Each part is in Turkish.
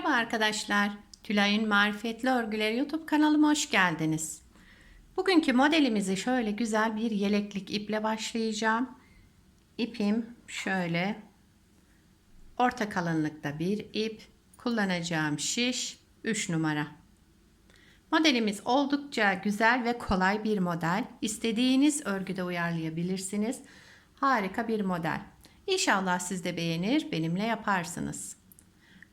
Merhaba arkadaşlar. Tülay'ın Marifetli Örgüleri YouTube kanalıma hoş geldiniz. Bugünkü modelimizi şöyle güzel bir yeleklik iple başlayacağım. İpim şöyle orta kalınlıkta bir ip. Kullanacağım şiş 3 numara. Modelimiz oldukça güzel ve kolay bir model. İstediğiniz örgüde uyarlayabilirsiniz. Harika bir model. İnşallah siz de beğenir, benimle yaparsınız.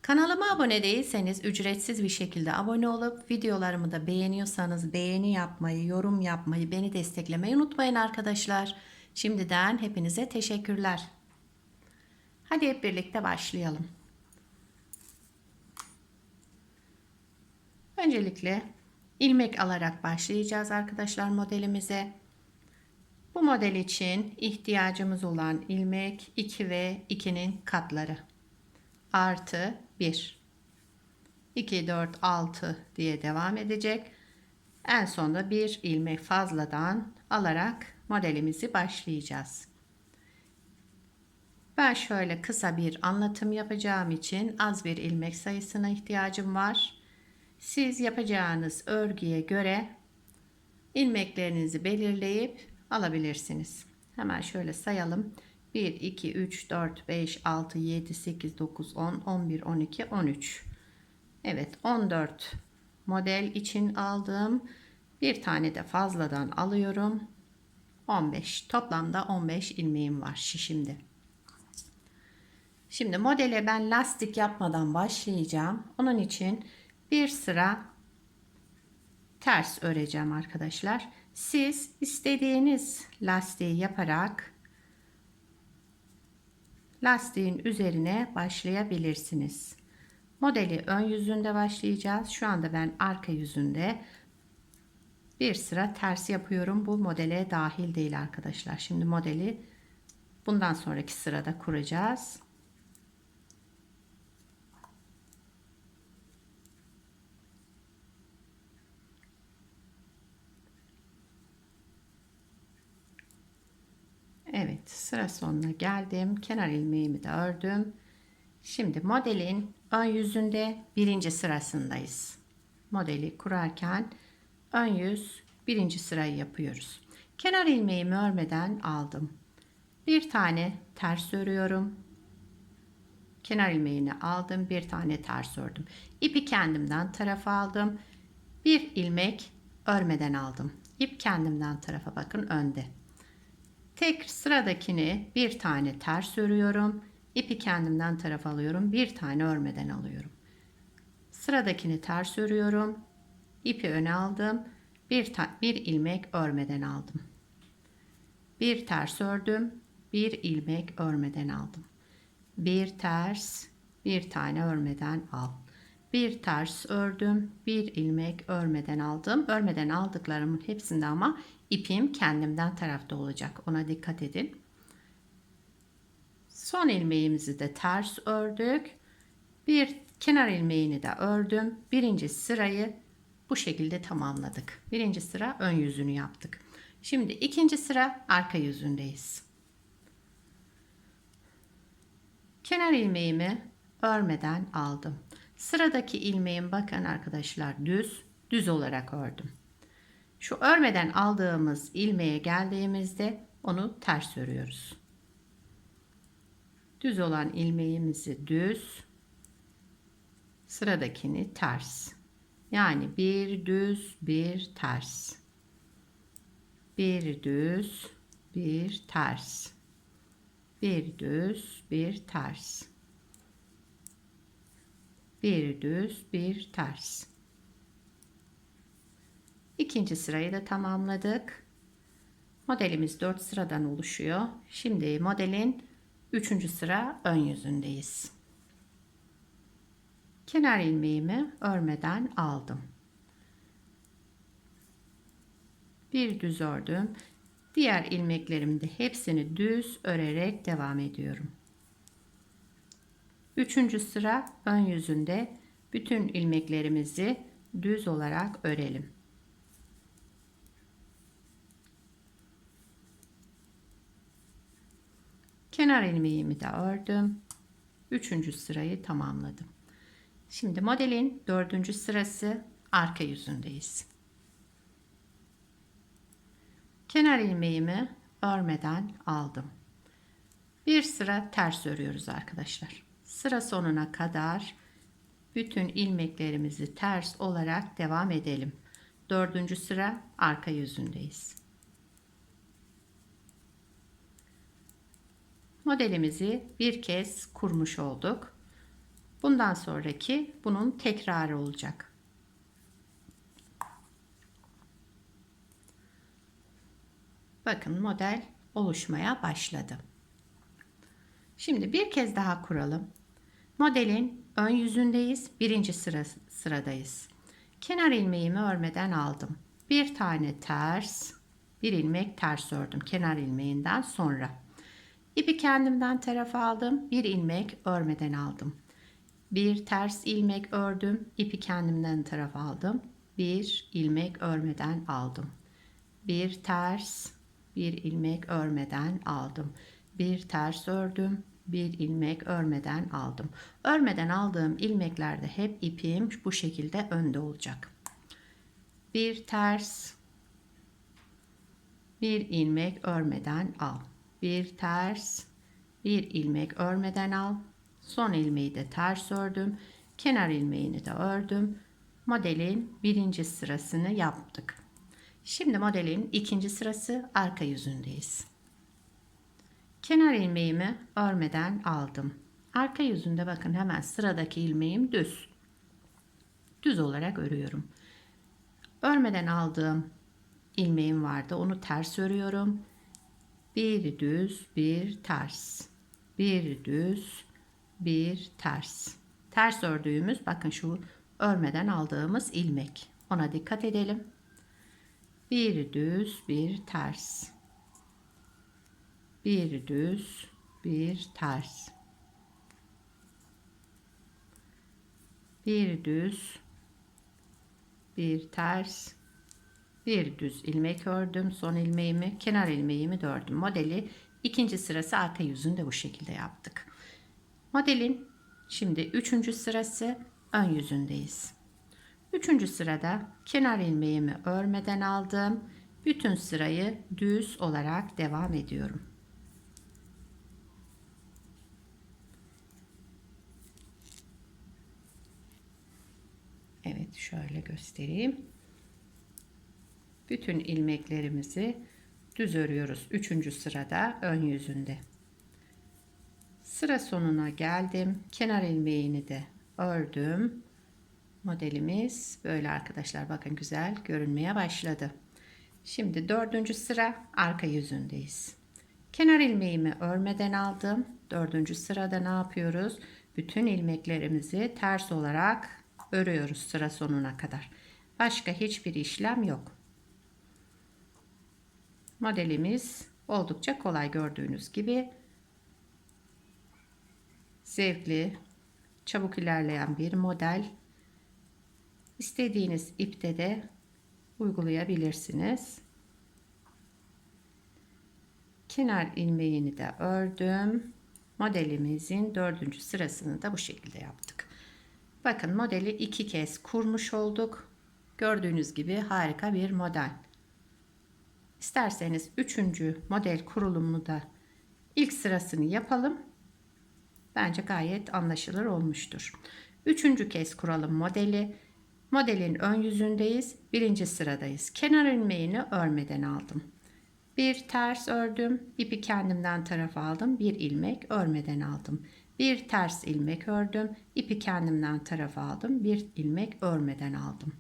Kanalıma abone değilseniz ücretsiz bir şekilde abone olup videolarımı da beğeniyorsanız beğeni yapmayı, yorum yapmayı, beni desteklemeyi unutmayın arkadaşlar. Şimdiden hepinize teşekkürler. Hadi hep birlikte başlayalım. Öncelikle ilmek alarak başlayacağız arkadaşlar modelimize. Bu model için ihtiyacımız olan ilmek 2 ve 2'nin katları. Artı 1. 2, 4, 6 diye devam edecek. En sonunda bir ilmek fazladan alarak modelimizi başlayacağız. Ben şöyle kısa bir anlatım yapacağım için az bir ilmek sayısına ihtiyacım var. Siz yapacağınız örgüye göre ilmeklerinizi belirleyip alabilirsiniz. Hemen şöyle sayalım. 1, 2, 3, 4, 5, 6, 7, 8, 9, 10, 11, 12, 13. Evet 14 model için aldım. Bir tane de fazladan alıyorum. 15. Toplamda 15 ilmeğim var şişimde. Şimdi modele ben lastik yapmadan başlayacağım. Onun için bir sıra ters öreceğim arkadaşlar. Siz istediğiniz lastiği yaparak lastiğin üzerine başlayabilirsiniz. Modeli ön yüzünde başlayacağız. Şu anda ben arka yüzünde bir sıra ters yapıyorum. Bu modele dahil değil arkadaşlar. Şimdi modeli bundan sonraki sırada kuracağız. Evet sıra sonuna geldim. Kenar ilmeğimi de ördüm. Şimdi modelin ön yüzünde birinci sırasındayız. Modeli kurarken ön yüz birinci sırayı yapıyoruz. Kenar ilmeğimi örmeden aldım. Bir tane ters örüyorum. Kenar ilmeğini aldım. Bir tane ters ördüm. İpi kendimden tarafa aldım. Bir ilmek örmeden aldım. İp kendimden tarafa bakın önde. Tek sıradakini bir tane ters örüyorum. İpi kendimden taraf alıyorum. Bir tane örmeden alıyorum. Sıradakini ters örüyorum. İpi öne aldım. Bir, bir ilmek örmeden aldım. Bir ters ördüm. Bir ilmek örmeden aldım. Bir ters, bir tane örmeden al. Bir ters ördüm, bir ilmek örmeden aldım. Örmeden aldıklarımın hepsinde ama ipim kendimden tarafta olacak. Ona dikkat edin. Son ilmeğimizi de ters ördük. Bir kenar ilmeğini de ördüm. Birinci sırayı bu şekilde tamamladık. Birinci sıra ön yüzünü yaptık. Şimdi ikinci sıra arka yüzündeyiz. Kenar ilmeğimi örmeden aldım. Sıradaki ilmeğim bakın arkadaşlar düz, düz olarak ördüm. Şu örmeden aldığımız ilmeğe geldiğimizde onu ters örüyoruz. Düz olan ilmeğimizi düz, sıradakini ters. Yani bir düz, bir ters. Bir düz, bir ters. Bir düz, bir ters. Bir düz, bir ters. İkinci sırayı da tamamladık. Modelimiz 4 sıradan oluşuyor. Şimdi modelin 3. sıra ön yüzündeyiz. Kenar ilmeğimi örmeden aldım. Bir düz ördüm. Diğer ilmeklerimde hepsini düz örerek devam ediyorum. Üçüncü sıra ön yüzünde bütün ilmeklerimizi düz olarak örelim. Kenar ilmeğimi de ördüm. Üçüncü sırayı tamamladım. Şimdi modelin dördüncü sırası arka yüzündeyiz. Kenar ilmeğimi örmeden aldım. Bir sıra ters örüyoruz arkadaşlar. Sıra sonuna kadar bütün ilmeklerimizi ters olarak devam edelim. Dördüncü sıra arka yüzündeyiz. Modelimizi bir kez kurmuş olduk. Bundan sonraki bunun tekrarı olacak. Bakın model oluşmaya başladı. Şimdi bir kez daha kuralım. Modelin ön yüzündeyiz. Birinci sıra, sıradayız. Kenar ilmeğimi örmeden aldım. Bir tane ters, bir ilmek ters ördüm kenar ilmeğinden sonra. İpi kendimden tarafa aldım. Bir ilmek örmeden aldım. Bir ters ilmek ördüm. ipi kendimden tarafa aldım. Bir ilmek örmeden aldım. Bir ters, bir ilmek örmeden aldım. Bir ters ördüm, bir ilmek örmeden aldım. Örmeden aldığım ilmeklerde hep ipim bu şekilde önde olacak. Bir ters, bir ilmek örmeden al. Bir ters, bir ilmek örmeden al. Son ilmeği de ters ördüm. Kenar ilmeğini de ördüm. Modelin birinci sırasını yaptık. Şimdi modelin ikinci sırası arka yüzündeyiz. Kenar ilmeğimi örmeden aldım. Arka yüzünde bakın hemen sıradaki ilmeğim düz. Düz olarak örüyorum. Örmeden aldığım ilmeğim vardı. Onu ters örüyorum. Bir düz, bir ters. Bir düz, bir ters. Ters ördüğümüz bakın şu örmeden aldığımız ilmek. Ona dikkat edelim. Bir düz, bir ters. Bir düz, bir ters. Bir düz, bir ters, bir düz ilmek ördüm. Son ilmeğimi, kenar ilmeğimi de ördüm. Modeli ikinci sırası arka yüzünde bu şekilde yaptık. Modelin şimdi üçüncü sırası ön yüzündeyiz. Üçüncü sırada kenar ilmeğimi örmeden aldım. Bütün sırayı düz olarak devam ediyorum. Evet şöyle göstereyim. Bütün ilmeklerimizi düz örüyoruz. Üçüncü sırada ön yüzünde. Sıra sonuna geldim. Kenar ilmeğini de ördüm. Modelimiz böyle arkadaşlar. Bakın güzel görünmeye başladı. Şimdi dördüncü sıra arka yüzündeyiz. Kenar ilmeğimi örmeden aldım. Dördüncü sırada ne yapıyoruz? Bütün ilmeklerimizi ters olarak örüyoruz sıra sonuna kadar. Başka hiçbir işlem yok. Modelimiz oldukça kolay gördüğünüz gibi zevkli, çabuk ilerleyen bir model. İstediğiniz ipte de uygulayabilirsiniz. Kenar ilmeğini de ördüm. Modelimizin dördüncü sırasını da bu şekilde yaptık. Bakın modeli iki kez kurmuş olduk. Gördüğünüz gibi harika bir model. İsterseniz üçüncü model kurulumunu da ilk sırasını yapalım. Bence gayet anlaşılır olmuştur. Üçüncü kez kuralım modeli. Modelin ön yüzündeyiz. Birinci sıradayız. Kenar ilmeğini örmeden aldım. Bir ters ördüm. ipi kendimden tarafa aldım. Bir ilmek örmeden aldım. Bir ters ilmek ördüm. ipi kendimden tarafa aldım. Bir ilmek örmeden aldım.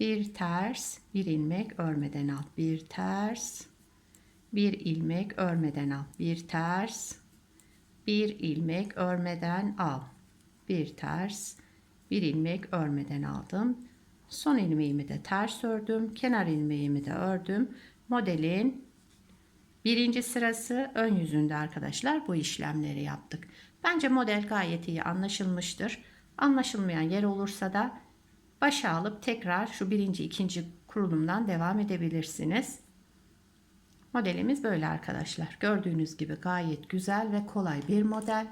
Bir ters, bir ilmek örmeden al. Bir ters, bir ilmek örmeden al. Bir ters, bir ilmek örmeden al. Bir ters, bir ilmek örmeden aldım. Son ilmeğimi de ters ördüm. Kenar ilmeğimi de ördüm. Modelin birinci sırası ön yüzünde arkadaşlar bu işlemleri yaptık. Bence model gayet iyi anlaşılmıştır. Anlaşılmayan yer olursa da başa alıp tekrar şu birinci ikinci kurulumdan devam edebilirsiniz. Modelimiz böyle arkadaşlar. Gördüğünüz gibi gayet güzel ve kolay bir model.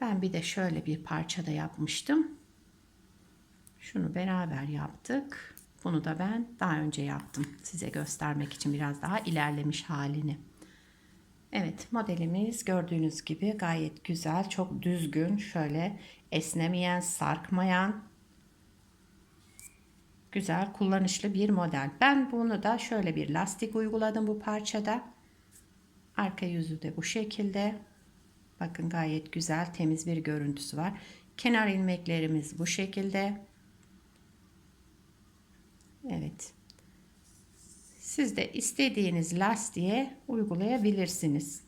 Ben bir de şöyle bir parça da yapmıştım. Şunu beraber yaptık. Bunu da ben daha önce yaptım. Size göstermek için biraz daha ilerlemiş halini. Evet modelimiz gördüğünüz gibi gayet güzel. Çok düzgün. Şöyle esnemeyen, sarkmayan güzel kullanışlı bir model. Ben bunu da şöyle bir lastik uyguladım bu parçada. Arka yüzü de bu şekilde. Bakın gayet güzel temiz bir görüntüsü var. Kenar ilmeklerimiz bu şekilde. Evet. Siz de istediğiniz lastiğe uygulayabilirsiniz.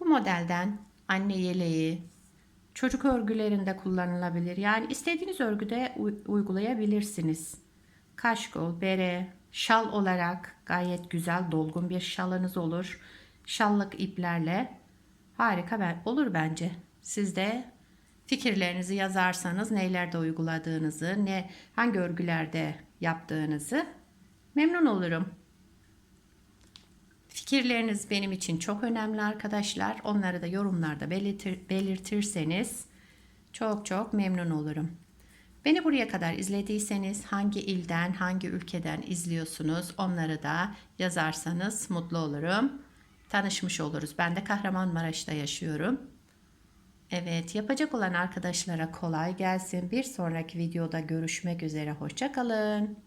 Bu modelden anne yeleği, çocuk örgülerinde kullanılabilir. Yani istediğiniz örgüde uygulayabilirsiniz. Kaşkol, bere, şal olarak gayet güzel dolgun bir şalınız olur. Şallık iplerle harika olur bence. Siz de fikirlerinizi yazarsanız nelerde uyguladığınızı, ne hangi örgülerde yaptığınızı memnun olurum. Fikirleriniz benim için çok önemli arkadaşlar. Onları da yorumlarda belirtir, belirtirseniz çok çok memnun olurum. Beni buraya kadar izlediyseniz hangi ilden, hangi ülkeden izliyorsunuz onları da yazarsanız mutlu olurum. Tanışmış oluruz. Ben de Kahramanmaraş'ta yaşıyorum. Evet, yapacak olan arkadaşlara kolay gelsin. Bir sonraki videoda görüşmek üzere. Hoşçakalın.